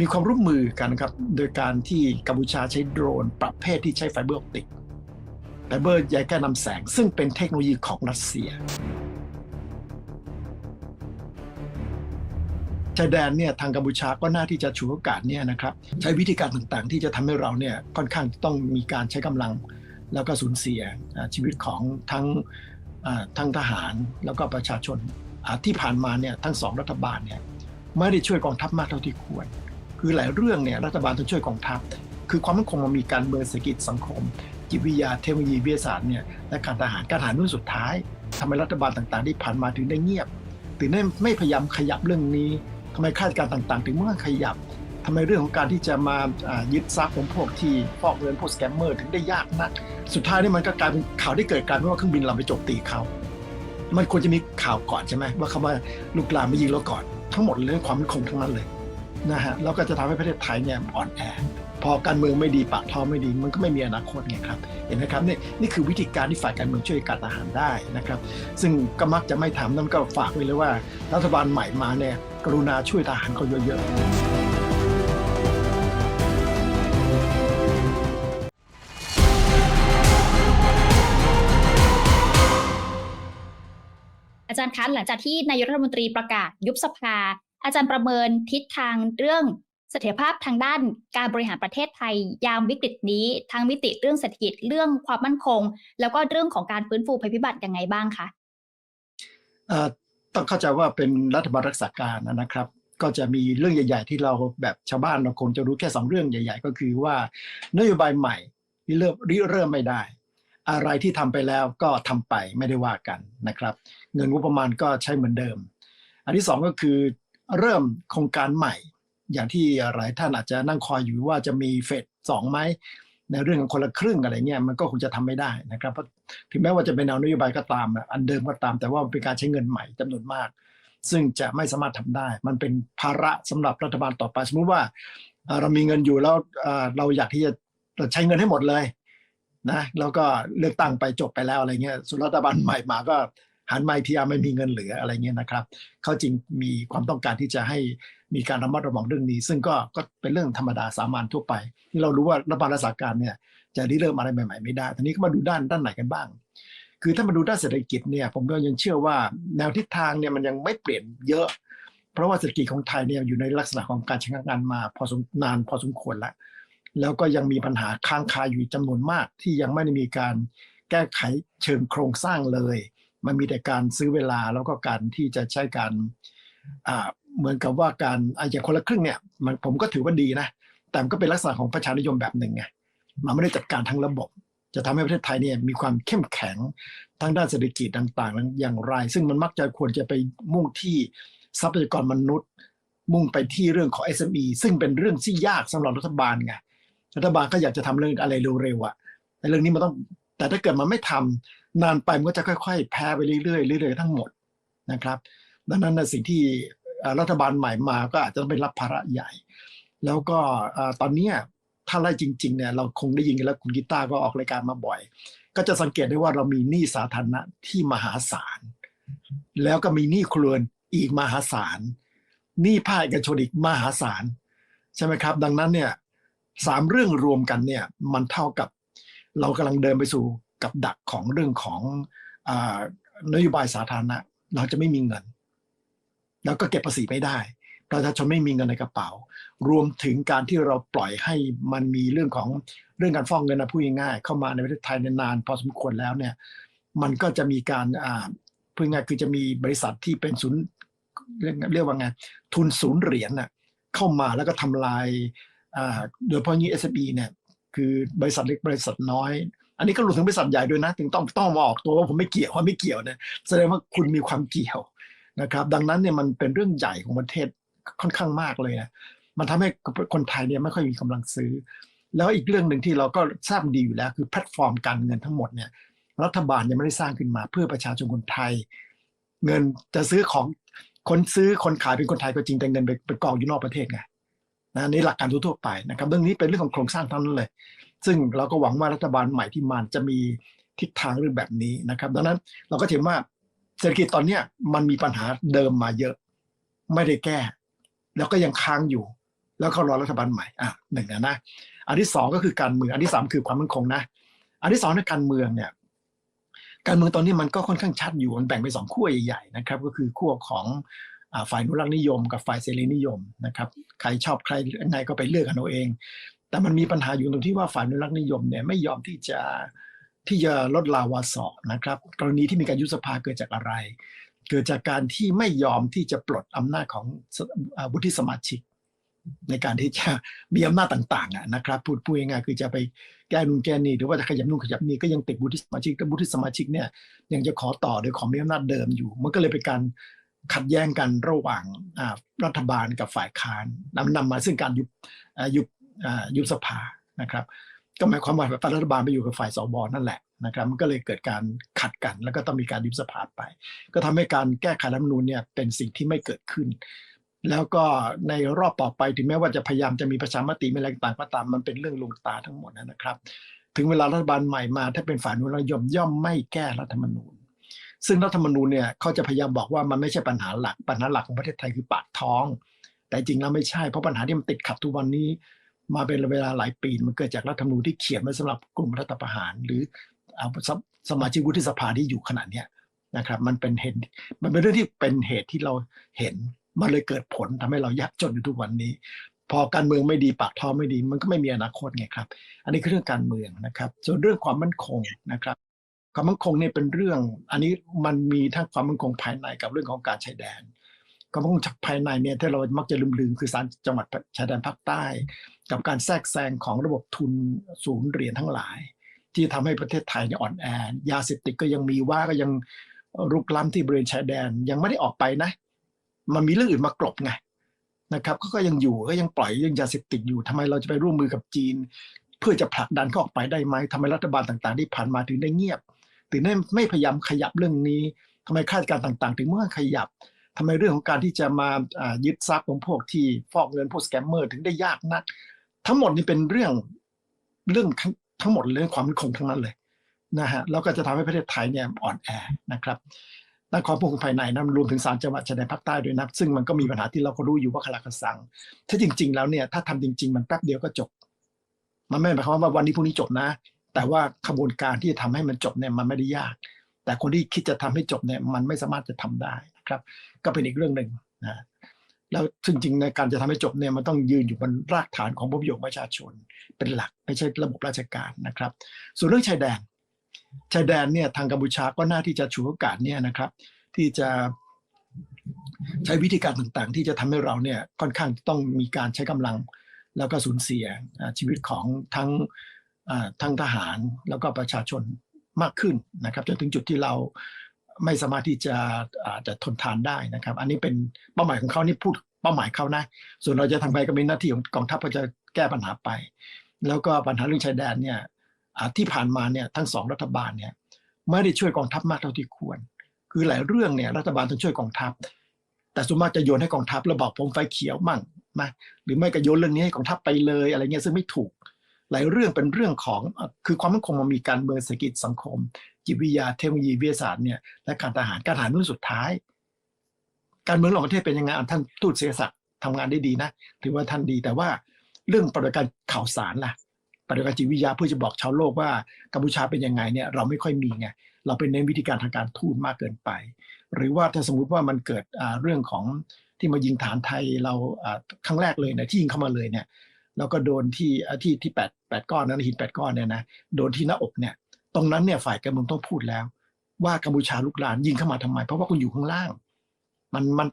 มีความร่วมมือกันครับ โดยการที่กัมพูชาใช้โดรน ประเภทที่ใช้ไฟเบอร์ออปติกไฟเบอร์ใยแก้นำแสง ซึ่งเป็นเทคโนโลยีของรัสเซียชายแดนเนี่ยทางกัมพูชาก็น่าที่จะฉวยโอกาสเนี่ยนะครับใช้วิธีการต่างๆ ที่จะทำให้เราเนี่ยค่อนข้างต้องมีการใช้กำลัง แล้วก็สูญเสียชีวิตของทั้งทั้งทหารแล้วก็ประชาชนที่ผ่านมาเนี่ยทั้งสองรัฐบาลเนี่ยไม่ได้ช่วยกองทัพมากเท่าที่ควร คือหลายเรื่องเนี่ยรัฐบาลต้องช่วยกองทัพ คือความมั่นคงมันมีการเมืองเศรษฐกิจสังคม จิตวิทยาเทคโนโลยีวิทยาศาสตร์เนี่ยและการทหารการทหารรุ่นสุดท้ายทำไมรัฐบาลต่างๆ ที่ผ่านมาถึงได้เงียบถึงได้ไม่พยายามขยับเรื่องนี้ทำไมข้าราชการต่างๆ ถึงไม่ขยับทำไมเรื่องของการที่จะมายึดทรัพย์ของพวกที่ฟอกเงินพวกสแกมเมอร์ถึงได้ยากนัก สุดท้ายนี่มันก็กลายเป็นข่าวที่เกิดการว่าเครื่องบินเราไปโจมตีเขา มันควรจะมีข่าวก่อนใช่ไหมว่าเขามาลุกลามมายิงเราก่อน ทั้งหมดเรื่องความมั่นคงทั้งนั้นเลย นะฮะแล้วก็จะทำให้ประเทศไทยเนี่ยอ่อนแอ พอการเมืองไม่ดีปากท้องไม่ดี มันก็ไม่มีอนาคตไงครับเห็นไหมครับนี่นี่คือวิธีการที่ฝ่ายการเมืองช่วยการทหารได้นะครับ ซึ่งก็มักจะไม่ทำนั่นก็ฝากไว้เลยว่า รัฐบาลใหม่มาเนี่ยกรุณาช่วยทหารเขาเยอะๆอาจารย์คะหลังจากที่นายกรัฐมนตรีประกาศยุบสภา อาจารย์ประเมินทิศทางเรื่องเสถียรภาพทางด้านการบริหารประเทศไทยยามวิกฤตนี้ทั้งมิติเรื่องเศรษฐกิจเรื่องความมั่นคง แล้วก็เรื่องของการฟื้นฟูภัยพิบัติยังไงบ้างคะเอ่อต้องเข้าใจว่าเป็นรัฐบาลรักษาการนะครับ ก็จะมีเรื่องใหญ่ ๆ ที่เราแบบชาวบ้านเราคงจะรู้แค่สองเรื่องใหญ่ ๆ ก็คือว่านโยบายใหม่ที่เริ่มริเริ่มไม่ได้ อะไรที่ทำไปแล้วก็ทำไปไม่ได้ว่ากันนะครับ เงินงบประมาณก็ใช้เหมือนเดิม อันที่สองก็คือ เริ่มโครงการใหม่ อย่างที่หลายท่านอาจจะนั่งคอยอยู่ว่าจะมีเฟสสองไหมในเรื่องของคนละครึ่งอะไรเงี้ยมันก็คงจะทำไม่ได้นะครับเพราะถึงแม้ว่าจะเป็นแนวนโยบายก็ตามอันเดิมก็ตาม แต่ว่ามันเป็นการใช้เงินใหม่จำนวนมาก ซึ่งจะไม่สามารถทำได้ มันเป็นภาระสำหรับรัฐบาลต่อไปสมมุติว่าเรามีเงินอยู่แล้วเอ่อเราอยากที่จะใช้เงินให้หมดเลยนะแล้วก็เลือกตั้งไปจบไปแล้วอะไรเงี้ยส่วนรัฐบาลใหม่มาก็ หันมาอีกทีอะไม่มีเงินเหลืออะไรเงี้ยนะครับเขาจริงมีความต้องการที่จะให้มีการระมัดระวังเรื่องนี้ ซึ่งก็ก็เป็นเรื่องธรรมดาสามัญทั่วไป ที่เรารู้ว่ารัฐบาลรักษาการเนี่ยจะริเริ่มอะไรใหม่ๆไม่ได้ทีนี้ก็มาดูด้านด้านไหนกันบ้าง คือถ้ามาดูด้านเศรษฐกิจเนี่ยผมก็ยังเชื่อว่าแนวทิศทางเนี่ยมันยังไม่เปลี่ยนเยอะ เพราะว่าเศรษฐกิจของไทยเนี่ยอยู่ในลักษณะของการช้งานมาพอสมนานพอสมควรแล้วแล้วก็ยังมีปัญหาค้างคาอยู่จำนวนมากที่ยังไม่ได้มีการแก้ไขเชิงโครงสร้างเลย มันมีแต่การซื้อเวลาแล้วก็การที่จะใช้การอ่าเหมือนกับว่าการอะอย่างคนละครึ่งเนี่ยมันผมก็ถือว่าดีนะ แต่ก็เป็นลักษณะของประชานิยมแบบหนึ่งไงมันไม่ได้จัดการทั้งระบบ จะทำให้ประเทศไทยเนี่ยมีความเข้มแข็งทางด้านเศรษฐกิจต่างๆ อย่างไร ซึ่งมันมักจะควรจะไปมุ่งที่ทรัพยากรมนุษย์ มุ่งไปที่เรื่องของ SME ซึ่งเป็นเรื่องที่ยากสำหรับรัฐบาลไงรัฐบาลก็อยากจะทำเรื่องอะไรเร็วๆอะแต่เรื่องนี้มันต้อง แต่ถ้าเกิดมันไม่ทำนานไปมันก็จะค่อย ๆ แพ้ไปเรื่อยๆเรื่อยๆทั้งหมดนะครับ ดังนั้นนสิ่งที่รัฐบาลใหม่มาก็อาจจะต้องไปรับภาระใหญ่ แล้วก็ตอนนี้ถ้าไล่จริงๆเนี่ยเราคงได้ยินกันแล้วคุณกีตาร์ก็ออกรายการมาบ่อย ก็จะสังเกตได้ว่าเรามีหนี้สาธารณะที่มหาศาล แล้วก็มีหนี้ครัวอีกมหาศาลหนี้ภาคเอกชนอีกมหาศาลใช่ไหมครับ ดังนั้นเนี่ยสามเรื่องรวมกันเนี่ยมันเท่ากับ เรากำลังเดินไปสู่กับดักของเรื่องของอนโยบายสาธารณะ เราจะไม่มีเงิน แล้วก็เก็บภาษีไม่ได้ประชาชนไม่มีเงินในกระเป๋า รวมถึงการที่เราปล่อยให้มันมีเรื่องของเรื่องการฟ้องเงินนะพูดง่ายๆเข้ามาในประเทศไทยนานพอสมควรแล้วเนี่ย มันก็จะมีการอ่าพูดง่ายคือจะมีบริษัทที่เป็นศูนย์เรียกเรียกว่าไงทุนศูนย์เหรียญน่ะเข้ามาแล้วก็ทำลายอ่าโดยเฉพาะยิ่ง SME เนี่ย คือบริษัทเล็กบริษัทน้อย อันนี้ก็รวมถึงบริษัทใหญ่ด้วยนะ ถึงต้องต้องมาออกตัวว่าผมไม่เกี่ยวว่าไม่เกี่ยวนะแสดงว่าคุณมีความเกี่ยวนะครับ ดังนั้นเนี่ยมันเป็นเรื่องใหญ่ของประเทศค่อนข้างมากเลยนะมันทำให้คนไทยเนี่ยไม่ค่อยมีกำลังซื้อ แล้วอีกเรื่องหนึ่งที่เราก็ทราบดีอยู่แล้ว คือแพลตฟอร์มการเงินทั้งหมดเนี่ยรัฐบาลยังไม่ได้สร้างขึ้นมาเพื่อประชาชนคนไทย เงินจะซื้อของคนซื้อคนขายเป็นคนไทยก็จริงแต่เงินไปไปกองอยู่นอกประเทศไง นะนี่หลักการทั่วไปนะครับเรื่องนี้เป็นเรื่องของโครงสร้างทั้งนั้นเลย ซึ่งเราก็หวังว่ารัฐบาลใหม่ที่มาจะมีทิศทางเรื่องแบบนี้นะครับดังนั้นเราก็เห็นว่าเศรษฐกิจตอนนี้มันมีปัญหาเดิมมาเยอะ ไม่ได้แก้ แล้วก็ยังค้างอยู่ แล้วเขารอรัฐบาลใหม่อะหนึ่งนะนะอันที่สองก็คือการเมืองอันที่สามคือความมั่นคงนะอันที่สองในการเมืองเนี่ยการเมืองตอนนี้มันก็ค่อนข้างชัดอยู่มันแบ่งเป็นสองขั้วใหญ่ๆนะครับ ก็คือขั้วของ ฝ่ายนุรักษ์นิยม กับฝ่ายเสรีนิยมนะครับใครชอบใครยังไงก็ไปเลือกกันเอาเอง แต่มันมีปัญหาอยู่ตรงที่ว่าฝ่ายนุรักษ์นิยมเนี่ยไม่ยอมที่จะที่จะลดลาวาสอกนะครับ กรณีที่มีการยุบสภาเกิดจากอะไร เกิดจากการที่ไม่ยอมที่จะปลดอำนาจของวุฒิสมาชิก ในการที่จะมีอำนาจต่างๆนะครับพูดพูดง่ายๆคือจะไปแก้นู่นแก้นี่หรือว่าจะขยับนู่นขยับนี่ก็ยังติดวุฒิสมาชิกแต่วุฒิสมาชิกเนี่ยยังจะขอต่อโดยขอมีอำนาจเดิมอยู่ มันก็เลยเป็นการ ขัดแย้งกันระหว่างรัฐบาลกับฝ่ายค้านนำนำมาซึ่งการยุบยุบยุบสภานะครับ ก็หมายความว่าฝ่ายรัฐบาลไปอยู่กับฝ่ายสบนั่นแหละนะครับมันก็เลยเกิดการขัดกันแล้วก็ต้องมีการยุบสภาไป ก็ทำให้การแก้ไขรัฐมนูญเนี่ยเป็นสิ่งที่ไม่เกิดขึ้น แล้วก็ในรอบต่อไปถึงแม้ว่าจะพยายามจะมีประชามติไม่อะไรต่างก็ตามมันเป็นเรื่องลงตาทั้งหมดนะครับ ถึงเวลารัฐบาลใหม่มา ถ้าเป็นฝ่ายนุรักษ์นิยมย่อมไม่แก้รัฐธรรมนูญ ซึ่งรัฐธรรมนูญเนี่ยเขาจะพยายามบอกว่ามันไม่ใช่ปัญหาหลัก ปัญหาหลักของประเทศไทยคือปากท้อง แต่จริงแล้วไม่ใช่เพราะปัญหาที่มันติดขัดทุกวันนี้ มาเป็นเวลาหลายปีมันเกิดจากรัฐธรรมนูญที่เขียนไว้สำหรับกลุ่มรัฐประหาร หรือเอาสสมาชิกวุฒิสภาที่อยู่ขนาดเนี้ยนะครับมันเป็นเหตุมันเป็นเรื่องที่เป็นเหตุที่เราเห็นมันเลยเกิดผลทำให้เรายากจนอยู่ทุกวันนี้ พอการเมืองไม่ดีปากท้องไม่ดี มันก็ไม่มีอนาคตไงครับ อันนี้คือเรื่องการเมืองนะครับ ส่วนเรื่องความมั่นคงนะครับ ความมั่นคงเนี่ยเป็นเรื่อง อันนี้มันมีทั้งความมั่นคงภายในกับเรื่องของการชายแดนความมั่นคงจากภายในเนี่ยที่เรามักจะลืมๆคือสารจังหวัดชายแดนภาคใต้ กับการแทรกแซงของระบบทุนศูนย์เหรียญทั้งหลาย ที่ทำให้ประเทศไทยเนี่ยอ่อนแอยาเสพติดก็ยังมีว่าก็ยังรุกล้ำที่บริเวณชายแดนยังไม่ได้ออกไปนะ มันมีเรื่องอื่นมากลบไงนะครับก็ยังอยู่ก็ยังปล่อยเรื่องยาเสพติดอยู่ทำไมเราจะไปร่วมมือกับจีน เพื่อจะผลักดันเขาออกไปได้ไหมทำไมรัฐบาลต่างๆ ที่ผ่านมาถึงได้เงียบ ถึงได้ไม่พยายามขยับเรื่องนี้ทำไมข้าราชการต่าง ๆ ถึงเมื่อขยับทำไมเรื่องของการที่จะมายึดทรัพย์ของพวกที่ฟอกเงินพวกสแกมเมอร์ถึงได้ยากนัก ทั้งหมดนี่เป็นเรื่องเรื่องทั้งหมดเรื่องความมั่นคงทั้งนั้นเลยนะฮะแล้วก็จะทำให้ประเทศไทยเนี่ยอ่อนแอนะครับด้านความมั่นคงภายในนั้นรวมถึงสามจังหวัดชายแดนภาคใต้ด้วยนะซึ่งมันก็มีปัญหาที่เราก็รู้อยู่ว่าคลาคสัง ถ้าจริง ๆ แล้วเนี่ยถ้าทำจริง ๆ มันแป๊บเดียวก็จบ มันไม่หมายความว่าวันนี้พรุ่งนี้จบนะ แต่ว่าขบวนการที่จะทำให้มันจบเนี่ยมันไม่ได้ยาก แต่คนที่คิดจะทำให้จบเนี่ยมันไม่สามารถจะทำได้นะครับ ก็เป็นอีกเรื่องหนึ่งนะแล้วจริงๆในการจะทำให้จบเนี่ยมันต้องยืนอยู่บนรากฐานของผลประโยชน์ประชาชนเป็นหลักไม่ใช่ระบบราชการนะครับ ส่วนเรื่องชายแดนชายแดนเนี่ยทางกัมพูชาก็น่าที่จะฉวยโอกาสเนี่ยนะครับ ที่จะใช้วิธีการต่างๆ ที่จะทำให้เราเนี่ยค่อนข้างต้องมีการใช้กำลัง แล้วก็สูญเสียชีวิตของทั้ง ทั้งทหารแล้วก็ประชาชนมากขึ้นนะครับจนถึงจุดที่เราไม่สามารถที่จะอาจจะทนทานได้นะครับ อันนี้เป็นเป้าหมายของเขานี่พูดเป้าหมายเขานะ ส่วนเราจะทำไปก็เป็นหน้าที่ของกองทัพก็จะแก้ปัญหาไป แล้วก็ปัญหาเรื่องชายแดนเนี่ยที่ผ่านมาเนี่ยทั้งสองรัฐบาลเนี่ยไม่ได้ช่วยกองทัพมากเท่าที่ควร คือหลายเรื่องเนี่ยรัฐบาลต้องช่วยกองทัพ แต่ส่วนมากจะโยนให้กองทัพแล้วบอกผมไฟเขียวมั่งนะหรือไม่ก็โยนเรื่องนี้ให้กองทัพไปเลยอะไรเงี้ยซึ่งไม่ถูก หลายเรื่องเป็นเรื่องของคือความมั่นคงมันมีการเมืองเศรษฐกิจสังคม จิตวิทยาเทคโนโลยีวิทยาศาสตร์เนี่ยและการทหารการทหารเรื่องสุดท้าย การเมืองระหว่างประเทศเป็นยังไงท่านทูตเสียศักทำงานได้ดีนะถือว่าท่านดีแต่ว่าเรื่องปฏิบัติการข่าวสารล่ะปฏิบัติการจิตวิทยาเพื่อจะบอกชาวโลกว่ากัมพูชาเป็นยังไงเนี่ยเราไม่ค่อยมีไงเราเป็นเน้นวิธีการทางการทูตมากเกินไป หรือว่าถ้าสมมุติว่ามันเกิดเรื่องของที่มายิงฐานไทยเราอ่าครั้งแรกเลยเนี่ยที่ยิงเข้ามาเลยเนี่ย แล้วก็โดนที่ที่ที่แปดแปดก้อนนั้นหินแปดก้อนเนี่ยนะโดนที่หน้าอกเนี่ย ตรงนั้นเนี่ยฝ่ายการเมืองต้องพูดแล้ว ว่ากัมพูชาลุกลานยิงเข้ามาทำไม เพราะว่าคุณอยู่ข้างล่าง มันมัน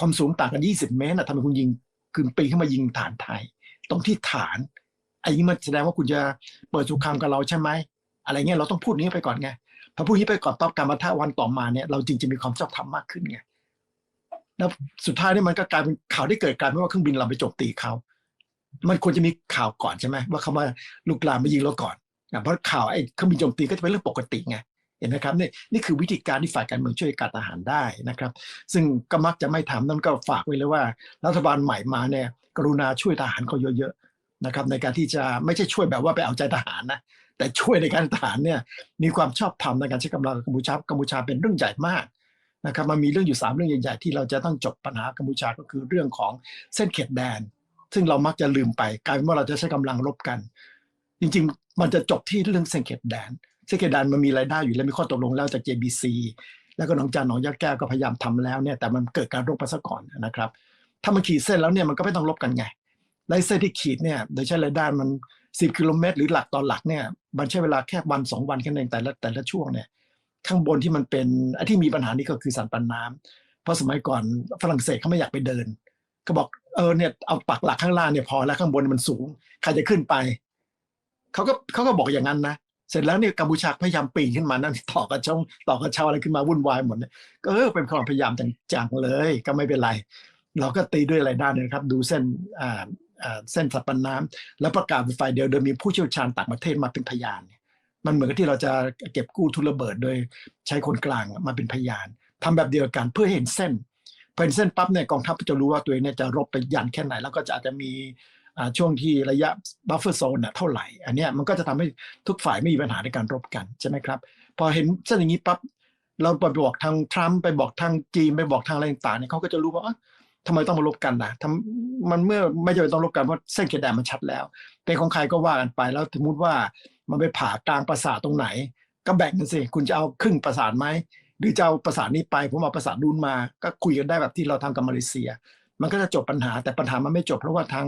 ความสูงต่างกัน 20 เมตรนะทำไมคุณยิงคือปีนขึ้นมายิงฐานไทย ตรงที่ฐานไอ้นี้มันแสดงว่าคุณจะเปิดสงครามกับเราใช่ไหมอะไรเงี้ยเราต้องพูดนี้ไปก่อนไงพอพูดนี้ไปก่อนตอบการมาท่าวันต่อมาเนี่ยเราจริงจะมีความชอบธรรมมากขึ้นไงแล้วสุดท้ายเนี่ยมันก็กลายเป็นข่าวที่เกิดกลายเป็นว่าเครื่องบินเราไปโจมตีเขา มันควรจะมีข่าวก่อนใช่ไหมว่าเขามาลุกลามมายิงเราก่อนนะเพราะข่าวไอ้เครื่องบินโจมตีก็จะเป็นเรื่องปกติไงเห็นไหมครับนี่นี่คือวิธีการที่ฝ่ายการเมืองช่วยการทหารได้นะครับ ซึ่งก็มักจะไม่ทำนั่นก็ฝากไว้เลยว่า รัฐบาลใหม่มาเนี่ยกรุณาช่วยทหารเขาเยอะๆนะครับ ในการที่จะไม่ใช่ช่วยแบบว่าไปเอาใจทหารนะแต่ช่วยในการทหารเนี่ยมีความชอบธรรมในการใช้กำลังกัมพูชากัมพูชาเป็นเรื่องใหญ่มากนะครับมันมีเรื่องอยู่สามเรื่องใหญ่ๆที่เราจะต้องจบปัญหากัมพูชาก็คือเรื่องของเส้นเขตแดน ซึ่งเรามักจะลืมไปกลายเป็นว่าเราจะใช้กำลังรบกัน จริง ๆ มันจะจบที่เรื่องเส้นเขตแดนเส้นเขตแดนมันมีรายได้อยู่แล้วมีข้อตกลงแล้วจาก JBC แล้วก็หนองจานหนองยาแก้วก็พยายามทำแล้วเนี่ยแต่มันเกิดการรบมาซะก่อนนะครับ ถ้ามันขีดเส้นแล้วเนี่ยมันก็ไม่ต้องรบกันไงแลวไอ้เส้นที่ขีดเนี่ยโดยใช้รายได้มัน 10 กิโลเมตร หรือหลักต่อหลักเนี่ยมันใช้เวลาแค่วันสองวันแค่นั้นเองแต่ละแต่ละช่วงเนี่ยข้างบนที่มันเป็นไอ้ที่มีปัญหานี่ก็คือสันปันน้ำเพราะสมัยก่อนฝรั่งเศสเขาไม่อยากไปเดิน ก็บอกเออเนี่ยเอาปักหลักข้างล่างเนี่ยพอแล้วข้างบนมันสูงใครจะขึ้นไปเขาก็เขาก็บอกอย่างนั้นนะเสร็จแล้วเนี่ยกัมพูชาพยายามปีนขึ้นมานั่นต่อกระช่องต่อกระเช้าอะไรขึ้นมาวุ่นวายหมดเนี่ยก็เออเป็นความพยายามจังเลย ก็ไม่เป็นไร เราก็ตีด้วยอะไรได้เนะครับ ดูเส้นอ่าอ่าเส้นสัตว์ปันน้ำแล้วประกาศเป็นฝ่ายเดียวโดยมีผู้เชี่ยวชาญต่างประเทศมาเป็นพยาน มันเหมือนกับที่เราจะเก็บกู้ทุนระเบิดโดยใช้คนกลางมาเป็นพยานทำแบบเดียวกันเพื่อให้เห็นเส้น เห็นเส้นปั๊บเนี่ยกองทัพจะรู้ว่าตัวเองเนี่ยจะรบไปยันแค่ไหน แล้วก็จะอาจจะมีช่วงที่ระยะบัฟเฟอร์โซนน่ะเท่าไหร่ อันนี้มันก็จะทำให้ทุกฝ่ายไม่มีปัญหาในการรบกันใช่ไหมครับ พอเห็นเส้นอย่างนี้ปั๊บเราไปบอกทางทรัมป์ไปบอกทางจีนไปบอกทางอะไรต่างๆเนี่ยเขาก็จะรู้ว่าเอ้าทำไมต้องมาลบกันนะทำมันเมื่อไม่จำเป็นต้องลบกันเพราะเส้นเขตแดนมันชัดแล้ว เป็นของใครก็ว่ากันไปแล้วสมมติว่ามันไปผ่ากลางปราสาทตรงไหน ก็แบ่งกันสิ คุณจะเอาครึ่งปราสาทไหม หรือจะเอาปราสานี้ไปผมเอาปราสาทนู้นมา ก็คุยกันได้แบบที่เราทำกับมาเลเซีย มันก็จะจบปัญหาแต่ปัญหามันไม่จบ เพราะว่าทาง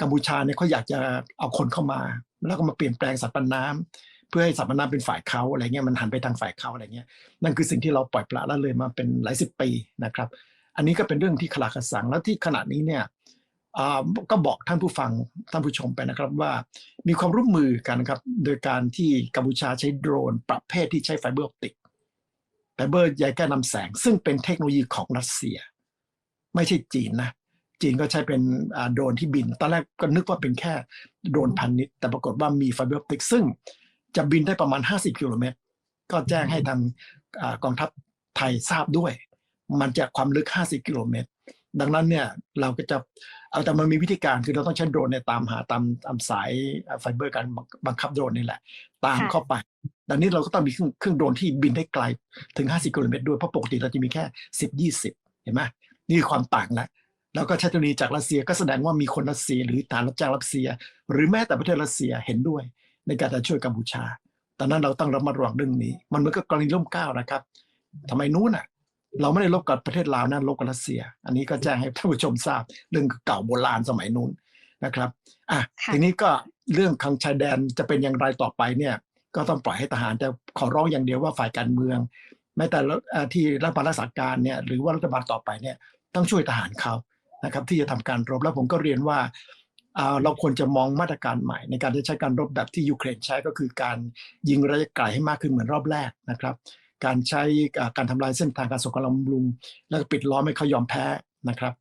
กัมพูชาเนี่ยเขาอยากจะเอาคนเข้ามา แล้วก็มาเปลี่ยนแปลงสัตว์ปันน้ำเพื่อให้สัตว์ปันน้ำเป็นฝ่ายเขาอะไรเงี้ยมันหันไปทางฝ่ายเขาอะไรเงี้ยนั่นคือสิ่งที่เราปล่อยปละละเลยมาเป็นหลายสิบปีนะครับ อันนี้ก็เป็นเรื่องที่คลาคสังแล้วที่ขณะนี้เนี่ยอ่าก็บอกท่านผู้ฟังท่านผู้ชมไปนะครับว่ามีความร่วมมือกันครับโดยการที่กัมพูชาใช้โดรนประเภทที่ใช้ไฟเบอร์ออปติก ไฟเบอร์ใยแก้นำแสง ซึ่งเป็นเทคโนโลยีของรัสเซีย ไม่ใช่จีนนะจีนก็ใช้เป็นโดรนที่บิน ตอนแรกก็นึกว่าเป็นแค่โดรนพันนิดแต่ปรากฏว่ามีไฟเบอร์ออปติก ซึ่งจะบินได้ประมาณ 50 กิโลเมตร ก็แจ้งให้ทางกองทัพไทยทราบด้วย มันจะความลึก 50 กิโลเมตร ดังนั้นเนี่ยเราก็จะ เอาแต่มันมีวิธีการคือเราต้องใช้โดรนเนี่ยตามหาตามตามสายไฟเบอร์การบังคับโดรนนี่แหละ ตามเข้าไป ดังนี้เราก็ต้องมีเครื่องเครื่องโดรนที่บินได้ไกลถึง 50กิโลเมตรด้วยเพราะปกติเราจะมีแค่ 10 20 เห็นไหมนี่คือความต่างแล้วแล้วก็ใช้เทคโนโลยีจากรัสเซียก็แสดงว่ามีคนรัสเซีย หรือฐานรับจ้างรัสเซีย หรือแม้แต่ประเทศรัสเซียเห็นด้วยในการจะช่วยกัมพูชาตอนนั้นเราต้องระมัดระวังเรื่องนี้ มันเหมือนกับกรณีร่มเก้านะครับทำไมนู้นอะ เราไม่ได้ลบกับประเทศลาวนะลบกับรัสเซีย อันนี้ก็แจ้งให้ท่านผู้ชมทราบเรื่องเก่าโบราณสมัยนู้นนะครับอะค่ะทีนี้ก็เรื่องทางชายแดนจะเป็นอย่างไรต่อไปเนี่ยก็ต้องปล่อยให้ทหารแต่ขอร้องอย่างเดียวว่าฝ่ายการเมืองแม้แต่ละเอ่อที่รัฐบาลรักษาการเนี่ยหรือว่ารัฐบาลต่อไปเนี่ยต้องช่วยทหารเขานะครับที่จะทำการรบแล้วผมก็เรียนว่าอ่าเราควรจะมองมาตรการใหม่ ในการที่ใช้การรบแบบที่ยูเครนใช้ก็คือการยิงระยะไกลให้มากขึ้นเหมือนรอบแรกนะครับ การใช้การทำลายเส้นทางการส่งกำลังบำรุง แล้วก็ปิดล้อมให้เขายอมแพ้นะครับ